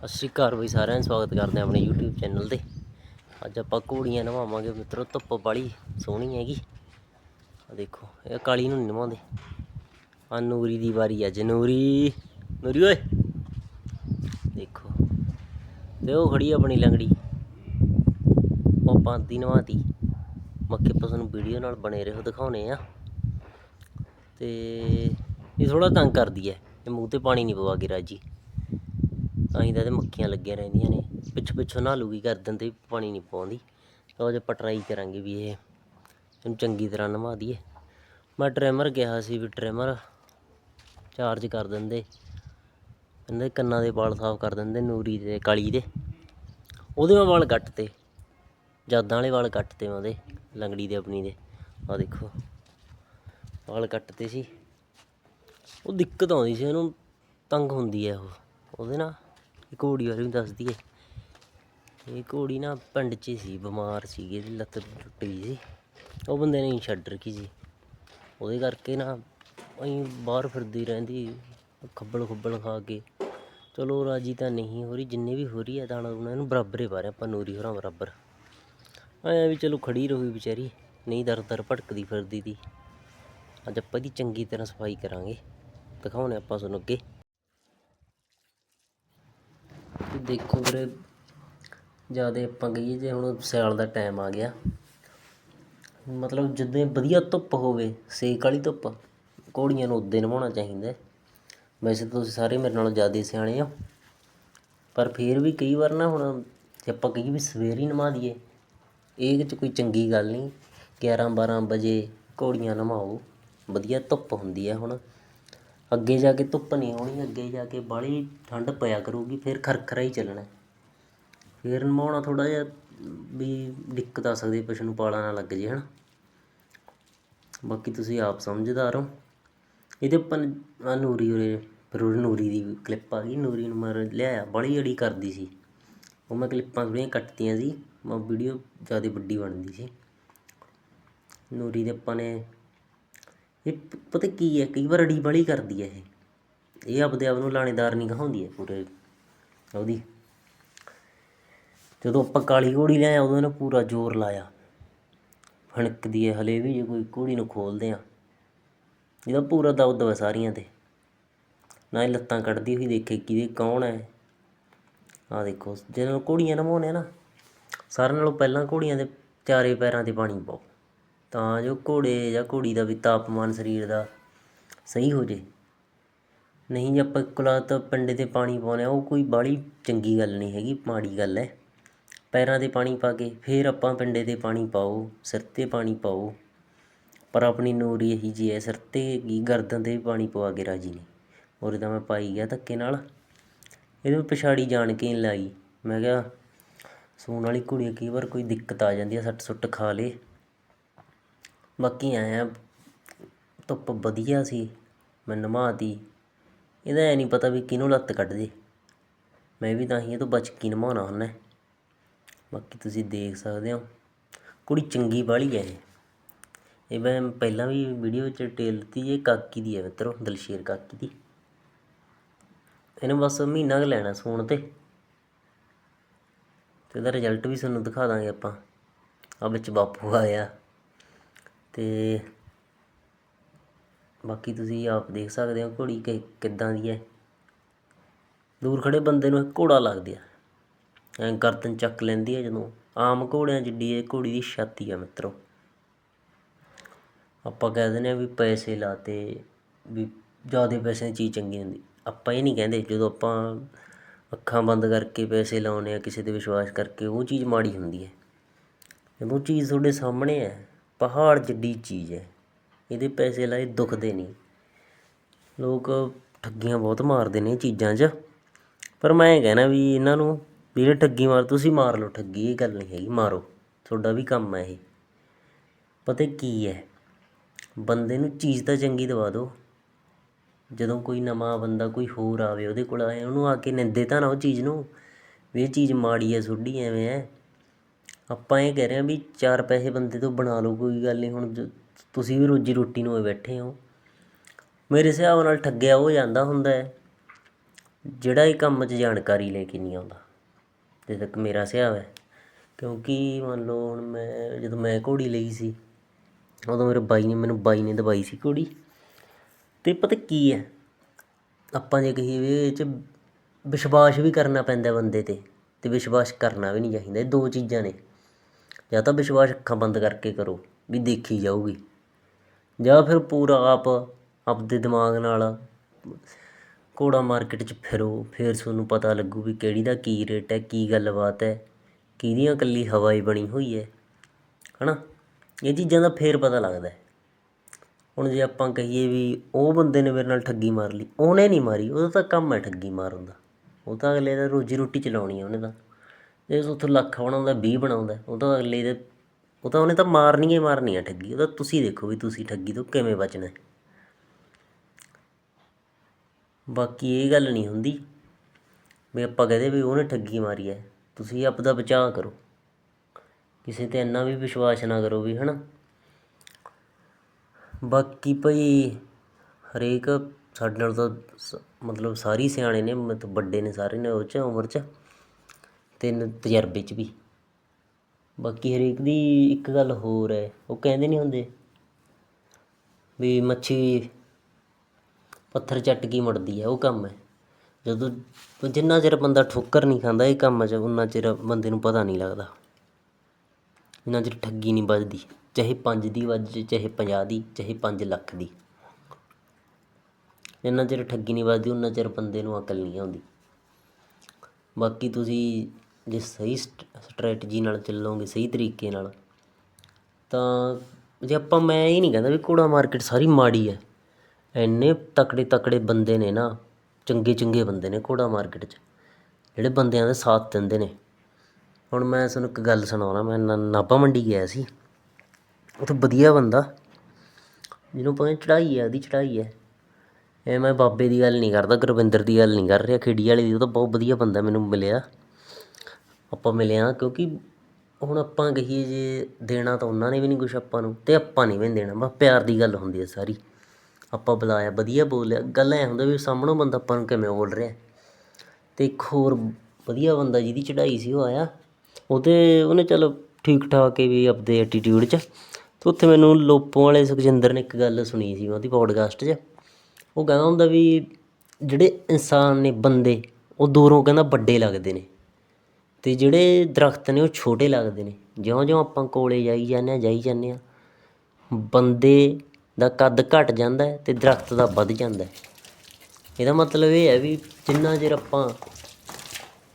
ਸਤਿ ਸ਼੍ਰੀ ਅਕਾਲ ਬਈ ਸਾਰਿਆਂ ਨੂੰ ਸਵਾਗਤ ਕਰਦੇ ਹਾਂ ਆਪਣੇ YouTube ਚੈਨਲ ਤੇ। ਅੱਜ ਆਪਾਂ ਘੋੜੀਆਂ ਨਵਾਵਾਂਗੇ ਮਿੱਤਰੋ, ਧੁੱਪ ਬਾਲੀ ਸੋਹਣੀ ਹੈਗੀ। ਆ ਦੇਖੋ, ਇਹ ਕਾਲੀ ਨੂੰ ਨੀ ਨਵਾਉਂਦੇ। ਆ ਨੂਰੀ ਦੀ ਵਾਰੀ ਅੱਜ ਨੂਰੀ ਨੂਰੀ ਓਏ। ਦੇਖੋ, ਤੇ ਉਹ ਖੜੀ ਆਪਣੀ ਲੰਗੜੀ। ਉਹ ਪਾਂਦੀ ਨਵਾਤੀ। ਮੱਕੇ ਆਪਾਂ ਤੁਹਾਨੂੰ ਵੀਡੀਓ ਨਾਲ ਬਣੇ ਰਹੋ, ਦਿਖਾਉਣੇ ਆ। ਤੇ ਇਹ ਥੋੜਾ ਤੰਗ ਕਰਦੀ ਹੈ। ਇਹ ਮੂੰਹ ਤੇ ਪਾਣੀ ਨਹੀਂ ਪਵਾ ਕੇ ਰਾਜੀ। ਅਸੀਂ ਤਾਂ ਇਹਦੇ ਮੱਖੀਆਂ ਲੱਗੀਆਂ ਰਹਿੰਦੀਆਂ ਨੇ। ਪਿੱਛੋਂ ਪਿੱਛੋਂ ਨਾ ਲੂਗੀ ਕਰ ਦਿੰਦੇ ਪਾਣੀ ਨਹੀਂ ਪਾਉਂਦੀ। ਤਾਂ ਉਹ ਜੇ ਪਟਰਾਈ ਕਰਾਂਗੇ ਵੀ ਇਹ ਇਹਨੂੰ ਚੰਗੀ ਤਰ੍ਹਾਂ ਨਵਾ ਦਈਏ। ਮੈਂ ਟ੍ਰਿਮਰ ਕਿਹਾ ਸੀ ਵੀ ਟ੍ਰਿਮਰ ਚਾਰਜ ਕਰ ਦਿੰਦੇ। ਕਹਿੰਦੇ ਕੰਨਾਂ ਦੇ ਵਾਲ ਸਾਫ਼ ਕਰ ਦਿੰਦੇ, ਨੂਰੀ ਦੇ, ਕਾਲੀ ਦੇ। ਉਹਦੇ ਮੈਂ ਵਾਲ ਕੱਟਤੇ। ਜਾਦਾਂ ਵਾਲੇ ਵਾਲ ਕੱਟਤੇ ਮੈਂ ਉਹਦੇ, ਲੰਗੜੀ ਦੇ ਆਪਣੀ ਦੇ। ਆ ਦੇਖੋ, ਵਾਲ ਕੱਟਤੇ ਸੀ। ਉਹ ਦਿੱਕਤ ਆਉਂਦੀ ਸੀ, ਉਹਨੂੰ ਤੰਗ ਹੁੰਦੀ ਹੈ ਉਹ। ਉਹਦੇ ਨਾਲ ਘੋੜੀ ਬਾਰੇ ਵੀ ਦੱਸ ਦਈਏ। ਇਹ ਘੋੜੀ ਨਾ ਪਿੰਡ 'ਚ ਸੀ, ਬਿਮਾਰ ਸੀਗੀ, ਇਹਦੀ ਲੱਤ ਟੁੱਟ ਗਈ ਸੀ। ਉਹ ਬੰਦੇ ਨੇ ਛੱਡ ਰੱਖੀ ਸੀ। ਉਹਦੇ ਕਰਕੇ ਨਾ ਅਸੀਂ ਬਾਹਰ ਫਿਰਦੀ ਰਹਿੰਦੀ, ਖੱਬਲ ਖੁੱਬਲ ਖਾ ਕੇ। ਚਲੋ ਰਾਜੀ ਤਾਂ ਨਹੀਂ ਹੋ ਰਹੀ, ਜਿੰਨੇ ਵੀ ਹੋ ਰਹੀ ਹੈ ਦਾਣਾ ਉਹਨਾਂ ਨੂੰ ਬਰਾਬਰ ਹੀ ਪਾ ਰਹੇ ਆਪਾਂ, ਨੂਰੀ ਹੋਰਾਂ ਬਰਾਬਰ। ਐਂ ਵੀ ਚਲੋ ਖੜੀ ਰਹੀ ਵਿਚਾਰੀ, ਨਹੀਂ ਦਰ ਦਰ ਭਟਕਦੀ ਫਿਰਦੀ ਦੀ। ਅੱਜ ਆਪਾਂ ਦੀ ਚੰਗੀ ਤਰ੍ਹਾਂ ਸਫ਼ਾਈ ਕਰਾਂਗੇ। ਦਿਖਾਉਣੇ ਆਪਾਂ ਤੁਹਾਨੂੰ ਅੱਗੇ ਤੇ ਦੇਖੋ ਵੀਰੇ, ਜ਼ਿਆਦਾ ਆਪਾਂ ਕਹੀਏ ਜੇ ਹੁਣ ਸਿਆਲ ਦਾ ਟਾਈਮ ਆ ਗਿਆ। ਮਤਲਬ ਜਿੱਦਾਂ ਵਧੀਆ ਧੁੱਪ ਹੋਵੇ, ਸੇਕ ਵਾਲੀ ਧੁੱਪ, ਘੋੜੀਆਂ ਨੂੰ ਉਦੋਂ ਨਵਾਉਣਾ ਚਾਹੀਦਾ। ਵੈਸੇ ਤਾਂ ਤੁਸੀਂ ਸਾਰੇ ਮੇਰੇ ਨਾਲੋਂ ਜ਼ਿਆਦਾ ਸਿਆਣੇ ਆ ਪਰ ਫਿਰ ਵੀ ਕਈ ਵਾਰ ਨਾ ਹੁਣ ਜੇ ਆਪਾਂ ਕਹੀਏ ਵੀ ਸਵੇਰੇ ਹੀ ਨਵਾ ਦਈਏ, ਇਹ 'ਚ ਕੋਈ ਚੰਗੀ ਗੱਲ ਨਹੀਂ। 11 12 ਵਜੇ ਘੋੜੀਆਂ ਨਵਾਓ, ਵਧੀਆ ਧੁੱਪ ਹੁੰਦੀ ਹੈ ਹੁਣ। ਅੱਗੇ ਜਾ ਕੇ ਧੁੱਪ ਨਹੀਂ ਆਉਣੀ, ਅੱਗੇ ਜਾ ਕੇ ਬਾਹਲੀ ਠੰਡ ਪਿਆ ਕਰੂਗੀ, ਫਿਰ ਖਰਖਰਾ ਹੀ ਚੱਲਣਾ। ਫਿਰ ਨਵਾਉਣਾ ਥੋੜ੍ਹਾ ਜਿਹਾ ਵੀ ਦਿੱਕਤ ਆ ਸਕਦੀ, ਪਸ਼ੂ ਨੂੰ ਪਾਲਾ ਨਾ ਲੱਗ ਜੇ ਹੈ ਨਾ ਬਾਕੀ ਤੁਸੀਂ ਆਪ ਸਮਝਦਾਰ ਹੋ। ਇਹਦੇ ਉੱਪਰ ਆ ਨੂਰੀ ਉਰੇ, ਫਿਰ ਉਰੇ ਨੂਰੀ ਦੀ ਕਲਿੱਪ ਆ ਗਈ, ਨੂਰੀ ਨੂੰ ਮੈਂ ਲਿਆਇਆ ਬੜੀ ਅੜੀ ਕਰਦੀ ਸੀ। ਉਹ ਮੈਂ ਕਲਿੱਪਾਂ ਥੋੜ੍ਹੀਆਂ ਕੱਟਤੀਆਂ ਸੀ, ਮੈਂ ਵੀਡੀਓ ਜ਼ਿਆਦਾ ਵੱਡੀ ਬਣਦੀ ਸੀ। ਨੂਰੀ ਦੇ ਆਪਾਂ ਨੇ ਇਹ ਪਤਾ ਕੀ ਹੈ, ਕਈ ਵਾਰ ਅੜੀ ਬੜੀ ਕਰਦੀ ਹੈ ਇਹ। ਇਹ ਆਪਦੇ ਆਪ ਨੂੰ ਲਾਣੇਦਾਰ ਨਹੀਂ ਕਹਾਉਂਦੀ ਹੈ ਪੂਰੇ। ਉਹਦੀ ਜਦੋਂ ਆਪਾਂ ਕਾਲੀ ਘੋੜੀ ਲਿਆ ਉਦੋਂ ਇਹਨੇ ਪੂਰਾ ਜ਼ੋਰ ਲਾਇਆ। ਫਣਕਦੀ ਹੈ ਹਲੇ ਵੀ, ਜੇ ਕੋਈ ਘੋੜੀ ਨੂੰ ਖੋਲਦੇ ਆ ਇਹਦਾ ਪੂਰਾ ਦਬਦਬਾ ਹੈ ਸਾਰੀਆਂ ਤੇ। ਨਾ ਇਹ ਲੱਤਾਂ ਕੱਢਦੀ ਹੋਈ ਦੇਖੇ ਕਿਹਦੇ ਕੌਣ ਹੈ। ਆ ਦੇਖੋ ਜਦੋਂ ਘੋੜੀਆਂ ਨਵਾਉਂਦੇ ਆ ਨਾ, ਸਾਰਿਆਂ ਨਾਲੋਂ ਪਹਿਲਾਂ ਘੋੜੀਆਂ ਦੇ ਚਾਰੇ ਪੈਰਾਂ ਤੇ ਪਾਣੀ ਪਾਓ। ਤਾਂ ਜੋ ਘੋੜੇ ਜਾਂ ਘੋੜੀ ਦਾ ਵੀ ਤਾਪਮਾਨ ਸਰੀਰ ਦਾ ਸਹੀ ਹੋ ਜੇ। ਨਹੀਂ ਜੇ ਆਪਾਂ ਕੁਲਾ ਤਾਂ ਪਿੰਡੇ ਤੇ ਪਾਣੀ ਪਾਉਂਦੇ ਆ ਉਹ ਕੋਈ ਬਾਹਲੀ ਚੰਗੀ ਗੱਲ ਨਹੀਂ ਹੈਗੀ, ਮਾੜੀ ਗੱਲ ਹੈ। ਪੈਰਾਂ ਤੇ ਪਾਣੀ ਪਾ ਕੇ ਫਿਰ ਆਪਾਂ ਪਿੰਡੇ ਤੇ ਪਾਣੀ ਪਾਓ, ਸਿਰ ਤੇ ਪਾਣੀ ਪਾਓ, ਪਰ ਆਪਣੀ ਨੂਰੀ ਇਹੀ ਜੀ ਹੈ, ਸਿਰ ਤੇ ਕੀ ਗਰਦਨ ਤੇ ਵੀ ਪਾਣੀ ਪਵਾ ਕੇ ਰਾਜੀ ਨਹੀਂ। ਔਰ ਤਾਂ ਮੈਂ ਪਾਈ ਗਿਆ ਧੱਕੇ ਨਾਲ। ਇਹਨੂੰ ਪਿਛਾੜੀ ਜਾਣ ਕੇ ਲਾਈ। ਮੈਂ ਕਿਹਾ, ਸੂਣ ਵਾਲੀ ਕੁੜੀ ਕਈ ਵਾਰ ਕੋਈ ਦਿੱਕਤ ਆ ਜਾਂਦੀ ਹੈ, ਸੱਟ ਸੁੱਟ ਖਾ ਲੇ। ਬਾਕੀ ਐਂ ਆ, ਧੁੱਪ ਵਧੀਆ ਸੀ, ਮੈਂ ਨਮਾਤੀ। ਇਹਦਾ ਐਂ ਨਹੀਂ ਪਤਾ ਵੀ ਕਿਹਨੂੰ ਲੱਤ ਕੱਢ ਜੇ। ਮੈਂ ਵੀ ਤਾਂ ਹੀ ਇਹ ਤੋਂ ਬਚ ਕੇ ਨਮਾਉਣਾ ਹੁੰਦਾ। ਬਾਕੀ ਤੁਸੀਂ ਦੇਖ ਸਕਦੇ ਹੋ, ਕੁੜੀ ਚੰਗੀ ਬਾਲੀ ਹੈ ਇਹ। ਇਹ ਮੈਂ ਪਹਿਲਾਂ ਵੀ ਵੀਡੀਓ 'ਚ ਡਿਟੇਲ ਦਿੱਤੀ ਇਹ ਕਾਕੀ ਦੀ ਹੈ ਮਿੱਤਰੋ, ਦਲਸ਼ੇਰ ਕਾਕੀ ਦੀ। ਇਹਨੂੰ ਬਸ ਮਹੀਨਾ ਕੁ ਲੈਣਾ ਸੂਣ ਤੇ। ਤੇ ਇਹਦਾ ਰਿਜ਼ਲਟ ਵੀ ਤੁਹਾਨੂੰ ਦਿਖਾ ਦਾਂਗੇ ਆਪਾਂ। ਆ ਵਿੱਚ ਬਾਪੂ ਆਇਆ। ਤੇ ਬਾਕੀ ਤੁਸੀਂ ਆਪ ਦੇਖ ਸਕਦੇ ਹੋ ਘੋੜੀ ਕਿ ਕਿੱਦਾਂ ਦੀ ਹੈ। ਦੂਰ ਖੜ੍ਹੇ ਬੰਦੇ ਨੂੰ ਇਹ ਘੋੜਾ ਲੱਗਦੀ ਆ। ਐਂ ਗਰਦਨ ਚੱਕ ਲੈਂਦੀ ਹੈ ਜਦੋਂ ਆਮ ਘੋੜਿਆਂ ਜਿੱਡੀ ਇਹ ਘੋੜੀ ਦੀ ਛਾਤੀ ਆ ਮਿੱਤਰੋ। ਆਪਾਂ ਕਹਿ ਦਿੰਦੇ ਆ ਵੀ ਪੈਸੇ ਲਾਤੇ ਵੀ ਜ਼ਿਆਦਾ ਪੈਸੇ ਦੀ ਚੀਜ਼ ਚੰਗੀ ਹੁੰਦੀ। ਆਪਾਂ ਇਹ ਨਹੀਂ ਕਹਿੰਦੇ ਜਦੋਂ ਆਪਾਂ ਅੱਖਾਂ ਬੰਦ ਕਰਕੇ ਪੈਸੇ ਲਾਉਨੇ ਆ ਕਿਸੇ ਤੇ ਵਿਸ਼ਵਾਸ ਕਰਕੇ, ਉਹ ਚੀਜ਼ ਮਾੜੀ ਹੁੰਦੀ ਹੈ। ਜਦੋਂ ਚੀਜ਼ ਤੁਹਾਡੇ ਸਾਹਮਣੇ ਹੈ ਪਹਾੜ ਜਿੱਡੀ ਚੀਜ਼ ਹੈ। ਇਹਦੇ ਪੈਸੇ ਲਾਏ ਦੁਖਦੇ ਨਹੀਂ। ਲੋਕ ਠੱਗੀਆਂ ਬਹੁਤ ਮਾਰਦੇ ਨੇ ਇਹ ਚੀਜ਼ਾਂ 'ਚ। ਪਰ ਮੈਂ ਇਹ ਕਹਿਣਾ ਵੀ ਇਹਨਾਂ ਨੂੰ, ਵੀ ਜਿਹੜੇ ਠੱਗੀ ਮਾਰ, ਤੁਸੀਂ ਮਾਰ ਲਓ ਠੱਗੀ, ਇਹ ਗੱਲ ਨਹੀਂ ਹੈਗੀ, ਮਾਰੋ। ਤੁਹਾਡਾ ਵੀ ਕੰਮ ਹੈ ਇਹ। ਪਤਾ ਕੀ ਹੈ? ਬੰਦੇ ਨੂੰ ਚੀਜ਼ ਤਾਂ ਚੰਗੀ ਦਵਾ ਦਿਓ। ਜਦੋਂ ਕੋਈ ਨਵਾਂ ਬੰਦਾ ਕੋਈ ਹੋਰ ਆਵੇ ਉਹਦੇ ਕੋਲ ਆਏ, ਉਹਨੂੰ ਆ ਕੇ ਨਿੰਦੇ ਤਾਂ ਨਾ ਉਹ ਚੀਜ਼ ਨੂੰ, ਵੀ ਇਹ ਚੀਜ਼ ਮਾੜੀ ਹੈ, ਸੋਢੀ ਐਵੇਂ ਹੈ। ਆਪਾਂ ਇਹ ਕਹਿ ਰਹੇ ਹਾਂ ਵੀ ਚਾਰ ਪੈਸੇ ਬੰਦੇ ਤੋਂ ਬਣਾ ਲਓ, ਕੋਈ ਗੱਲ ਨਹੀਂ। ਹੁਣ ਜ- ਤੁਸੀਂ ਵੀ ਰੋਜੀ ਰੋਟੀ ਨੂੰ ਹੋਏ ਬੈਠੇ ਹੋ। ਮੇਰੇ ਹਿਸਾਬ ਨਾਲ ਠੱਗਿਆ ਉਹ ਜਾਂਦਾ ਹੁੰਦਾ ਹੈ, ਜਿਹੜਾ ਇਹ ਕੰਮ 'ਚ ਜਾਣਕਾਰੀ ਲੈ ਕੇ ਨਹੀਂ ਆਉਂਦਾ। ਜਿੱਥੇ ਤੱਕ ਮੇਰਾ ਹਿਸਾਬ ਹੈ। ਕਿਉਂਕਿ ਮੰਨ ਲਓ ਹੁਣ ਮੈਂ, ਜਦੋਂ ਮੈਂ ਘੋੜੀ ਲਈ ਸੀ, ਉਦੋਂ ਮੇਰੇ ਬਾਈ ਨੇ, ਮੈਨੂੰ ਬਾਈ ਨੇ ਦਵਾਈ ਸੀ ਘੋੜੀ। ਤੇ ਪਤਾ ਕੀ ਹੈ, ਆਪਾਂ ਜੇ ਕਹੀਏ ਵੀ ਇਹ 'ਚ ਵਿਸ਼ਵਾਸ ਵੀ ਕਰਨਾ ਪੈਂਦਾ ਬੰਦੇ ਤੇ ਤੇ ਵਿਸ਼ਵਾਸ ਕਰਨਾ ਵੀ ਨਹੀਂ ਚਾਹੀਦਾ। ਇਹ ਦੋ ਚੀਜ਼ਾਂ ਨੇ। ਜਾਂ ਤਾਂ ਵਿਸ਼ਵਾਸ ਅੱਖਾਂ ਬੰਦ ਕਰਕੇ ਕਰੋ ਵੀ ਦੇਖੀ ਜਾਊਗੀ। ਜਾਂ ਫਿਰ ਪੂਰਾ ਆਪ, ਆਪਦੇ ਦਿਮਾਗ ਨਾਲ ਘੋੜਾ ਮਾਰਕੀਟ 'ਚ ਫਿਰੋ, ਫਿਰ ਤੁਹਾਨੂੰ ਪਤਾ ਲੱਗੂ ਵੀ ਕਿਹੜੀ ਦਾ ਕੀ ਰੇਟ ਹੈ, ਕੀ ਗੱਲਬਾਤ ਹੈ, ਕਿਹਦੀਆਂ ਇਕੱਲੀ ਹਵਾਈ ਬਣੀ ਹੋਈ ਹੈ, ਹਨਾ? ਇਹ ਚੀਜ਼ਾਂ ਦਾ ਫੇਰ ਪਤਾ ਲੱਗਦਾ ਹੁਣ ਜੇ ਆਪਾਂ ਕਹੀਏ ਵੀ ਉਹ ਬੰਦੇ ਨੇ ਮੇਰੇ ਨਾਲ ਠੱਗੀ ਮਾਰ ਲਈ, ਉਹਨੇ ਨਹੀਂ ਮਾਰੀ, ਉਹਦਾ ਤਾਂ ਕੰਮ ਹੈ ਠੱਗੀ ਮਾਰਨ ਦਾ। ਉਹ ਤਾਂ ਅਗਲੇ ਦਾ ਰੋਜੀ ਰੋਟੀ ਚਲਾਉਣੀ ਹੈ ਉਹਨੇ ਤਾਂ। ਜੇ ਉੱਥੋਂ ਲੱਖ ਬਣਾਉਂਦਾ 20 ਬਣਾਉਂਦਾ। ਉਹ ਤਾਂ ਅਗਲੇ ਦੇ ਉਹ ਤਾਂ ਉਹਨੇ ਤਾਂ ਮਾਰਨੀ ਹੀ ਮਾਰਨੀ ਹੈ ਠੱਗੀ। ਉਹ ਤਾਂ ਤੁਸੀਂ ਦੇਖੋ ਵੀ ਤੁਸੀਂ ਠੱਗੀ ਤੋਂ ਕਿਵੇਂ ਬਚਣਾ ਬਾਕੀ ਇਹ ਗੱਲ ਨਹੀਂ ਹੁੰਦੀ ਵੀ ਆਪਾਂ ਕਹਦੇ ਵੀ ਉਹਨੇ ਠੱਗੀ ਮਾਰੀ ਹੈ। ਤੁਸੀਂ ਆਪਦਾ ਬਚਾਅ ਕਰੋ। ਕਿਸੇ ਤੇ ਇੰਨਾ ਵੀ ਵਿਸ਼ਵਾਸ ਨਾ ਕਰੋ ਵੀ, ਹਨਾ? ਬਾਕੀ ਭਈ ਹਰੇਕ ਸਾਡੇ ਨਾਲ ਤਾਂ ਸ- ਮਤਲਬ ਸਾਰੇ ਸਿਆਣੇ ਨੇ, ਮਤਲਬ ਵੱਡੇ ਨੇ ਸਾਰੇ ਨੇ, ਉਹ 'ਚ, ਉਮਰ 'ਚ। ਤੇ ਨ- ਤਜਰਬੇ 'ਚ ਵੀ। ਬਾਕੀ ਹਰੇਕ ਦੀ ਇੱਕ ਗੱਲ ਹੋਰ ਹੈ, ਉਹ ਕਹਿੰਦੇ ਨਹੀਂ ਹੁੰਦੇ ਵੀ ਮੱਛੀ ਪੱਥਰ ਚੱਟ ਕੇ ਮੁੜਦੀ ਹੈ, ਉਹ ਕੰਮ ਹੈ। ਜਦੋਂ ਜਿੰਨਾ ਚਿਰ ਬੰਦਾ ਠੋਕਰ ਨਹੀਂ ਖਾਂਦਾ ਇਹ ਕੰਮ 'ਚ, ਉਨਾ ਚਿਰ ਬੰਦੇ ਨੂੰ ਪਤਾ ਨਹੀਂ ਲੱਗਦਾ। ਜਿੰਨਾ ਚਿਰ ਠੱਗੀ ਨਹੀਂ ਵੱਜਦੀ, ਚਾਹੇ 5 ਦੀ ਵੱਜ, ਚਾਹੇ 50 ਦੀ, ਚਾਹੇ 5 ਲੱਖ ਦੀ। ਜਿੰਨਾ ਚਿਰ ਠੱਗੀ ਨਹੀਂ ਵੱਜਦੀ, ਉਨਾ ਚਿਰ ਬੰਦੇ ਨੂੰ ਅਕਲ ਨਹੀਂ ਆਉਂਦੀ। ਬਾਕੀ ਤੁਸੀਂ ਜੇ ਸਹੀ ਸਟ੍ਰੈਟਜੀ ਨਾਲ ਚੱਲੋਗੇ, ਸਹੀ ਤਰੀਕੇ ਨਾਲ, ਤਾਂ ਜੇ ਆਪਾਂ, ਮੈਂ ਇਹ ਨਹੀਂ ਕਹਿੰਦਾ ਵੀ ਘੋੜਾ ਮਾਰਕੀਟ ਸਾਰੀ ਮਾੜੀ ਹੈ। ਇੰਨੇ ਤਕੜੇ ਤਕੜੇ ਬੰਦੇ ਨੇ ਨਾ, ਚੰਗੇ ਚੰਗੇ ਬੰਦੇ ਨੇ ਘੋੜਾ ਮਾਰਕੀਟ 'ਚ, ਜਿਹੜੇ ਬੰਦਿਆਂ ਦਾ ਸਾਥ ਦਿੰਦੇ ਨੇ। ਹੁਣ ਮੈਂ ਤੁਹਾਨੂੰ ਇੱਕ ਗੱਲ ਸੁਣਾਉਣਾ, ਮੈਂ ਨਾ- ਨਾਭਾ ਮੰਡੀ ਗਿਆ ਸੀ। ਉੱਥੇ ਵਧੀਆ ਬੰਦਾ, ਜਿਹਨੂੰ ਪਤਾ ਚੜਾਈ ਹੈ, ਉਹਦੀ ਚੜਾਈ ਹੈ। ਇਹ ਮੈਂ ਬਾਬੇ ਦੀ ਗੱਲ ਨਹੀਂ ਕਰਦਾ, ਗੁਰਵਿੰਦਰ ਦੀ ਗੱਲ ਨਹੀਂ ਕਰ ਰਿਹਾ, ਖੇੜੀ ਵਾਲੇ ਦੀ, ਉਹ ਤਾਂ ਬਹੁਤ ਵਧੀਆ ਬੰਦਾ ਮੈਨੂੰ ਮਿਲਿਆ। ਆਪਾਂ ਮਿਲੇ ਹਾਂ, ਕਿਉਂਕਿ ਹੁਣ ਆਪਾਂ ਕਹੀਏ ਜੇ ਦੇਣਾ ਤਾਂ ਉਹਨਾਂ ਨੇ ਵੀ ਨਹੀਂ ਕੁਛ ਆਪਾਂ ਨੂੰ ਤੇ ਆਪਾਂ ਨਹੀਂ ਵੀ ਨੀ ਦੇਣਾ। ਬਸ ਪਿਆਰ ਦੀ ਗੱਲ ਹੁੰਦੀ ਹੈ ਸਾਰੀ। ਆਪਾਂ ਬੁਲਾਇਆ, ਵਧੀਆ ਬੋਲਿਆ। ਗੱਲ ਐ ਹੁੰਦਾ ਵੀ ਸਾਹਮਣੋਂ ਬੰਦਾ ਆਪਾਂ ਨੂੰ ਕਿਵੇਂ ਬੋਲ ਰਿਹਾ। ਤੇ ਇੱਕ ਹੋਰ ਵਧੀਆ ਬੰਦਾ ਜਿਹਦੀ ਚੜ੍ਹਾਈ ਸੀ ਉਹ ਆਇਆ। ਉਹਦੇ ਉਹਨੇ ਚਲੋ ਠੀਕ ਠਾਕ ਹੀ ਵੀ ਆਪਦੇ ਐਟੀਟਿਊਡ 'ਚ। ਤੇ ਉੱਥੇ ਮੈਨੂੰ ਲੋਪੋ ਵਾਲੇ ਸੁਖਜਿੰਦਰ ਨੇ ਇੱਕ ਗੱਲ ਸੁਣੀ ਸੀ ਉਹਦੀ ਪੋਡਕਾਸਟ 'ਚ। ਉਹ ਕਹਿੰਦਾ ਹੁੰਦਾ ਵੀ ਜਿਹੜੇ ਇਨਸਾਨ ਨੇ ਬੰਦੇ, ਉਹ ਦੂਰੋਂ ਕਹਿੰਦਾ ਵੱਡੇ ਲੱਗਦੇ ਨੇ। ਅਤੇ ਜਿਹੜੇ ਦਰੱਖਤ ਨੇ ਉਹ ਛੋਟੇ ਲੱਗਦੇ ਨੇ। ਜਿਉਂ-ਜਿਉਂ ਆਪਾਂ ਕੋਲੇ ਜਾਈ ਜਾਂਦੇ ਹਾਂ, ਜਾਈ ਜਾਂਦੇ ਹਾਂ, ਬੰਦੇ ਦਾ ਕੱਦ ਘੱਟ ਜਾਂਦਾ ਅਤੇ ਦਰੱਖਤ ਦਾ ਵੱਧ ਜਾਂਦਾ ਇਹਦਾ ਮਤਲਬ ਇਹ ਹੈ ਵੀ ਜਿੰਨਾ ਚਿਰ ਆਪਾਂ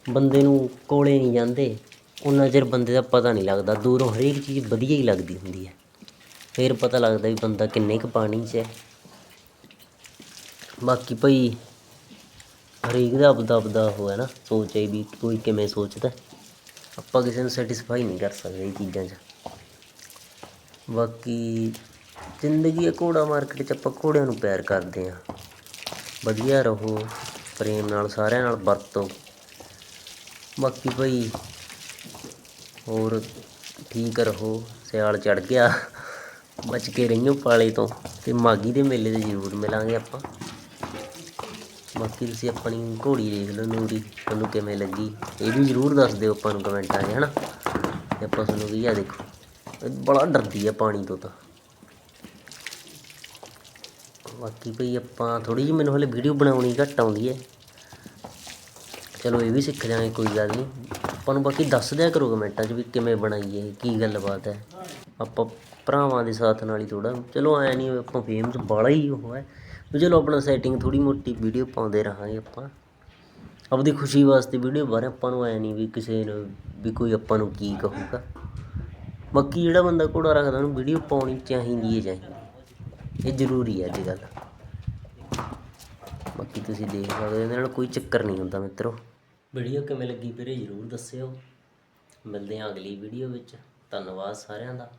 ਬੰਦੇ ਨੂੰ ਕੋਲੇ ਨਹੀਂ ਜਾਂਦੇ, ਉਨਾ ਚਿਰ ਬੰਦੇ ਦਾ ਪਤਾ ਨਹੀਂ ਲੱਗਦਾ। ਦੂਰੋਂ ਹਰੇਕ ਚੀਜ਼ ਵਧੀਆ ਹੀ ਲੱਗਦੀ ਹੁੰਦੀ ਹੈ। ਫਿਰ ਪਤਾ ਲੱਗਦਾ ਵੀ ਬੰਦਾ ਕਿੰਨੇ ਕੁ ਪਾਣੀ 'ਚ ਹੈ। ਬਾਕੀ ਭਾਈ ਹਰੇਕ ਦਾ ਆਪਦਾ ਆਪਦਾ ਉਹ ਹੈ ਨਾ, ਸੋਚ ਹੈ ਵੀ ਕੋਈ ਕਿਵੇਂ ਸੋਚਦਾ ਆਪਾਂ ਕਿਸੇ ਨੂੰ ਸੈਟੀਸਫਾਈ ਨਹੀਂ ਕਰ ਸਕਦੇ ਇਹ ਚੀਜ਼ਾਂ 'ਚ। ਬਾਕੀ ਜ਼ਿੰਦਗੀ ਹੈ ਘੋੜਾ ਮਾਰਕੀਟ 'ਚ ਆਪਾਂ ਘੋੜਿਆਂ ਨੂੰ ਪਿਆਰ ਕਰਦੇ ਹਾਂ। ਵਧੀਆ ਰਹੋ, ਪ੍ਰੇਮ ਨਾਲ ਸਾਰਿਆਂ ਨਾਲ ਵਰਤੋ। ਬਾਕੀ ਭਾਈ ਹੋਰ ਠੀਕ ਰਹੋ, ਸਿਆਲ ਚੜ ਗਿਆ। ਬਚ ਕੇ ਰਹੀਓ ਪਾਲੇ ਤੋਂ ਤੇ ਮਾਗੀ ਦੇ ਮੇਲੇ ਤੇ ਜ਼ਰੂਰ ਮਿਲਾਂਗੇ ਆਪਾਂ। ਬਾਕੀ ਤੁਸੀਂ ਆਪਣੀ ਘੋੜੀ ਦੇਖ ਲਓ ਨੂਰੀ, ਤੁਹਾਨੂੰ ਕਿਵੇਂ ਲੱਗੀ? ਇਹ ਵੀ ਜ਼ਰੂਰ ਦੱਸ ਦਿਓ ਆਪਾਂ ਨੂੰ ਕਮੈਂਟਾਂ 'ਚ ਹਨਾ? ਤੇ ਆਪਾਂ ਤੁਹਾਨੂੰ ਵੀ ਆ ਦੇਖੋ। ਬੜਾ ਡਰਦੀ ਆ ਪਾਣੀ ਤੋਂ ਤਾਂ। ਬਾਕੀ ਭਈ ਆਪਾਂ ਥੋੜੀ ਜਿਹੀ ਮੈਨੂੰ ਹਲੇ ਵੀਡੀਓ ਬਣਾਉਣੀ ਘੱਟ ਆਉਂਦੀ ਹੈ। ਚਲੋ ਇਹ ਵੀ ਸਿੱਖ ਜਾਵਾਂਗੇ, ਕੋਈ ਗੱਲ ਨਹੀਂ। ਆਪਾਂ ਨੂੰ ਬਾਕੀ ਦੱਸ ਦਿਆ ਕਰੋ ਕਮੈਂਟਾਂ 'ਚ ਵੀ ਕਿਵੇਂ ਬਣਾਈਏ ਕੀ ਗੱਲਬਾਤ ਹੈ। ਆਪਾਂ ਭਰਾਵਾਂ ਦੇ ਸਾਥ ਨਾਲ ਹੀ ਥੋੜਾ ਚਲੋ ਐ ਨਹੀਂ ਆਪਾਂ ਫੇਮ 'ਚ ਬਾਲਾ ਹੀ ਉਹ ਹੈ। ਵੀ ਚਲੋ ਆਪਣਾ ਸੈਟਿੰਗ ਥੋੜੀ ਮੋਟੀ ਵੀਡੀਓ ਪਾਉਂਦੇ ਰਹਾਂਗੇ ਆਪਾਂ। ਆਪਦੀ ਖੁਸ਼ੀ ਵਾਸਤੇ ਵੀਡੀਓ ਬਾਰੇ ਆਪਾਂ ਨੂੰ ਆਇਆ ਨਹੀਂ ਵੀ ਕਿਸੇ ਨੂੰ ਵੀ ਕੋਈ ਆਪਾਂ ਨੂੰ ਕੀ ਕਹੂਗਾ। ਬਾਕੀ ਜਿਹੜਾ ਬੰਦਾ ਘੋੜਾ ਰੱਖਦਾ, ਉਹਨੂੰ ਵੀਡੀਓ ਪਾਉਣੀ ਚਾਹੀਦੀ ਹੈ ਚਾਹੀਦੀ ਇਹ ਜ਼ਰੂਰੀ ਹੈ ਅੱਜ ਕੱਲ੍ਹ। ਬਾਕੀ ਤੁਸੀਂ ਦੇਖ ਸਕਦੇ ਹੋ, ਇਹਦੇ ਨਾਲ ਕੋਈ ਚੱਕਰ ਨਹੀਂ ਹੁੰਦਾ ਮਿੱਤਰੋ। ਵੀਡੀਓ ਕਿਵੇਂ ਲੱਗੀ ਵੀਰੇ ਜ਼ਰੂਰ ਦੱਸਿਓ। ਮਿਲਦੇ ਹਾਂ ਅਗਲੀ ਵੀਡੀਓ ਵਿੱਚ। ਧੰਨਵਾਦ ਸਾਰਿਆਂ ਦਾ।